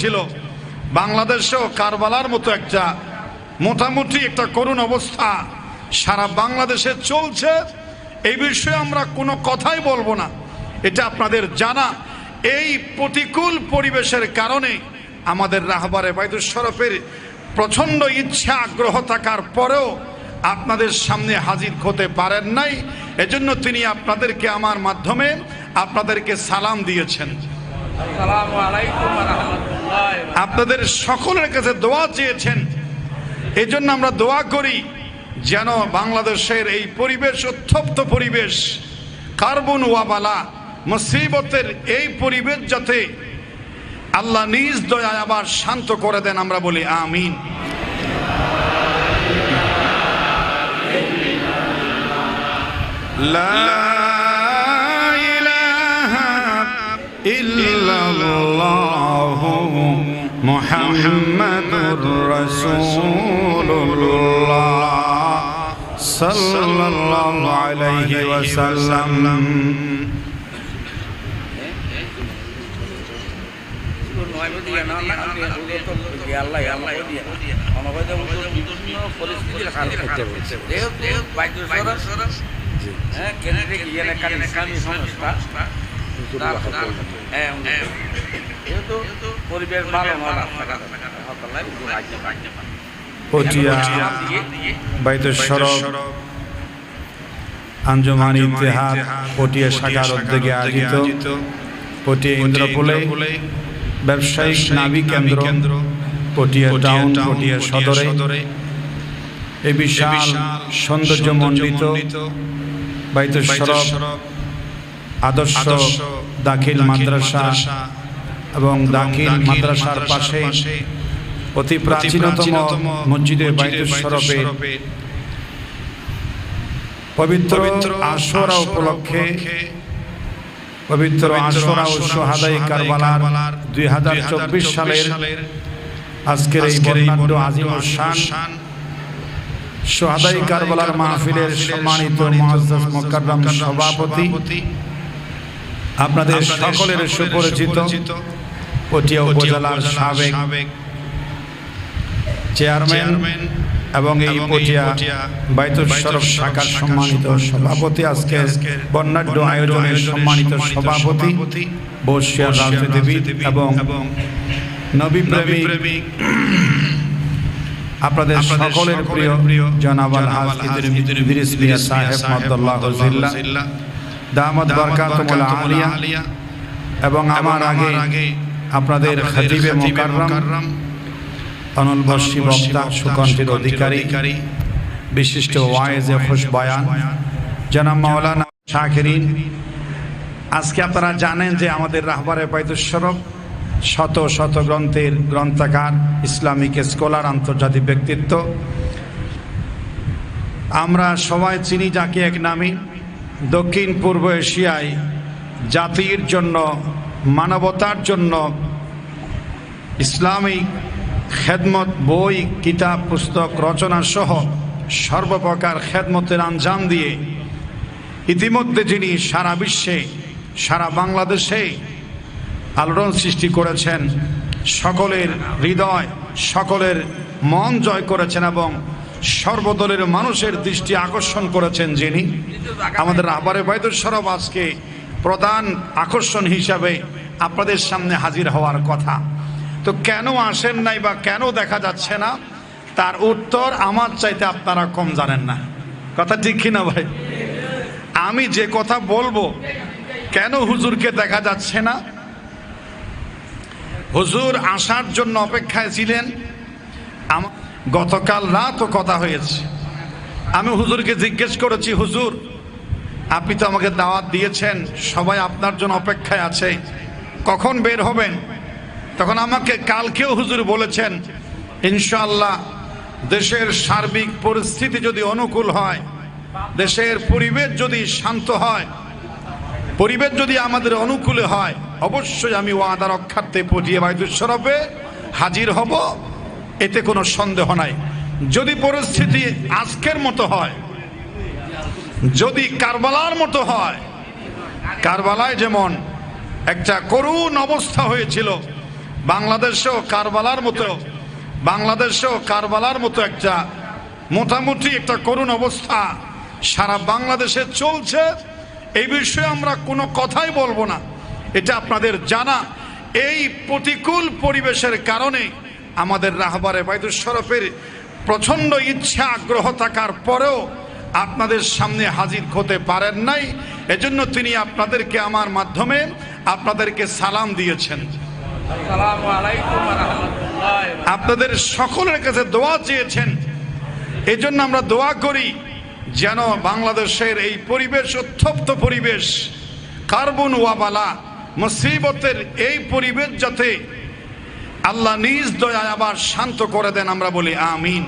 ছিল। বাংলাদেশেও কারবালার মতো একটা মোটামুটি একটা করুণ অবস্থা। সারা বাংলাদেশে চলছে। এই বিষয়ে আমরা কোনো কথাই বলব না। এটা আপনাদের জানা। এই প্রতিকূল পরিবেশের কারণে আমাদের রাহবারে বাইদুর শরফের প্রচণ্ড ইচ্ছা আগ্রহ থাকার পরেও আপনাদের সামনে হাজির হতে পারেন নাই। এজন্য তিনি আপনাদেরকে আমার মাধ্যমে আপনাদেরকে সালাম দিয়েছেন। আপনাদের সকলের কাছে দোয়া চেয়েছেন। এই জন্য আমরা দোয়া করি যেন বাংলাদেশের এই পরিবেশ, উত্তপ্ত পরিবেশ, কার্বন ওয়াবালা মুসিবতের এই পরিবেশ যাতে আল্লাহ নিজ দয়ায় আবার শান্ত করে দেন, আমরা বলি আমিন। لا محمد رسول الله صلى الله عليه وسلم নয় বদিয়া না না আমি হুজুর তো আল্লাহ আল্লাহ দিয়া অনবদ্য হুজুর বিভিন্ন পরিস্থিতির হাল খাইতে বলছে যেহেতু বাইদুর সরস হ্যাঁ কেন্দ্রে গিয়ে একটা ইসলামী সংস্থা হ্যাঁ যেহেতু পরিবেশ ভালো আজ্ঞা পটিয়া বাইতুল আঞ্জুমান ইতিহাদ পটিয়া শাখার উদ্যোগে আয়োজিত পটিয়া ইন্দ্রপুলে ব্যবসায়িক নাবি কেন্দ্র পটিয়া টাউন পটিয়া সদরে এই বিশাল সৌন্দর্য মণ্ডিত বাইতুল শরফ আদর্শ দাখিল মাদ্রাসা এবং দাখিল মাদ্রাসার পাশে অতি প্রাচীনতম মসজিদে বাইতুল শরফে পবিত্র আশরা উপলক্ষে পবিত্র আশরা ও সোহাদাই কারবালার দুই হাজার চব্বিশ সালের আজকের এই বর্ণাঢ্য আজিম শান সোহাদাই কারবালার মাহফিলের সম্মানিত মুআজ্জাজ মুকাররম সভাপতি। আপনাদের সকলের সুপরিচিত। পটিয়া উপজেলার সাবেক চেয়ারম্যান এবং এই পটিয়া বাইতুল শরফ শাখার সম্মানিত সভাপতি আজকে বর্ণাঢ্য আয়োজনের সম্মানিত সভাপতি বর্ষিয়ার রাজনীতিবিদ এবং নবী প্রেমিক আপনাদের সকলের প্রিয় জনাব আল হাজ ইদ্রিস মিয়া সাহেব মাদ্দাল্লাহ জিল্লা দামাত বারকাতুল আলিয়া এবং আমার আগে আপনাদের খতিবে মুকাররম অনলবর্ষী বক্তা সুকণ্ঠের অধিকারী বিশিষ্ট ওয়াইজে খুশ বয়ান জনাব মাওলানা শাকিরিন। আজকে আপনারা জানেন যে আমাদের রাহবারে বাইতুস্বরূপ শত শত গ্রন্থের গ্রন্থাকার ইসলামিক স্কলার আন্তর্জাতিক ব্যক্তিত্ব। আমরা সবাই চিনি যাকে এক নামে। দক্ষিণ পূর্ব এশিয়ায় জাতির জন্য মানবতার জন্য ইসলামিক খেদমত, বই, কিতাব, পুস্তক, রচনা সহ সর্বপ্রকার খেদমতের আঞ্জাম দিয়ে ইতিমধ্যে যিনি সারা বিশ্বে, সারা বাংলাদেশে আলোড়ন সৃষ্টি করেছেন, সকলের হৃদয়, সকলের মন জয় করেছেন এবং সর্বদলের মানুষের দৃষ্টি আকর্ষণ করেছেন যিনি। আমাদের আবারে বাইদুর সরব আজকে প্রধান আকর্ষণ হিসাবে আপনাদের সামনে হাজির হওয়ার কথা। তো কেন আসেন নাই বা কেন দেখা যাচ্ছে না? তার উত্তর আমার চাইতে আপনারা কম জানেন না। কথা ঠিক কিনা ভাই? আমি যে কথা বলব, কেন হুজুরকে দেখা যাচ্ছে না? হুজুর আসার জন্য অপেক্ষায় ছিলেন। গতকাল রাতও কথা হয়েছে। আমি হুজুরকে জিজ্ঞেস করেছি, হুজুর, আপনি তো আমাকে দাওয়াত দিয়েছেন, সবাই আপনার জন্য অপেক্ষায় আছে। কখন বের হবেন? তখন আমাকে কালকেও হুজুর বলেছেন, ইনশাআল্লাহ দেশের সার্বিক পরিস্থিতি যদি অনুকূল হয়, দেশের পরিবেশ যদি শান্ত হয়, পরিবেশ যদি আমাদের অনুকূলে হয়, অবশ্যই আমি ওয়াদা রক্ষার্থে পটিয়ে বাইদুর হাজির হব। এতে কোনো সন্দেহ নাই। যদি পরিস্থিতি আজকের মতো হয়, যদি কারবালার মতো হয়, কারবালায় যেমন একটা করুণ অবস্থা হয়েছিল। বাংলাদেশেও কারবালার মতো। বাংলাদেশেও কারবালার মতো একটা মোটামুটি একটা করুণ অবস্থা সারা বাংলাদেশে চলছে। এই বিষয়ে আমরা কোনো কথাই বলব না। এটা আপনাদের জানা। এই প্রতিকূল পরিবেশের কারণে আমাদের রাহবারে বাইদুল শরফের প্রচণ্ড ইচ্ছা আগ্রহ থাকার পরেও আপনাদের সামনে হাজির হতে পারেন নাই। এজন্য তিনি আপনাদেরকে আমার মাধ্যমে আপনাদেরকে সালাম দিয়েছেন। আপনাদের সকলের কাছে দোয়া চেয়েছেন। এই জন্য আমরা দোয়া করি যেন বাংলাদেশের এই পরিবেশ উত্তপ্ত পরিবেশ কার্বন ওয়াবালা মুসিবতের এই পরিবেশ যাতে আল্লাহ নিজ দয়ায় আবার শান্ত করে দেন আমরা বলি আমিন।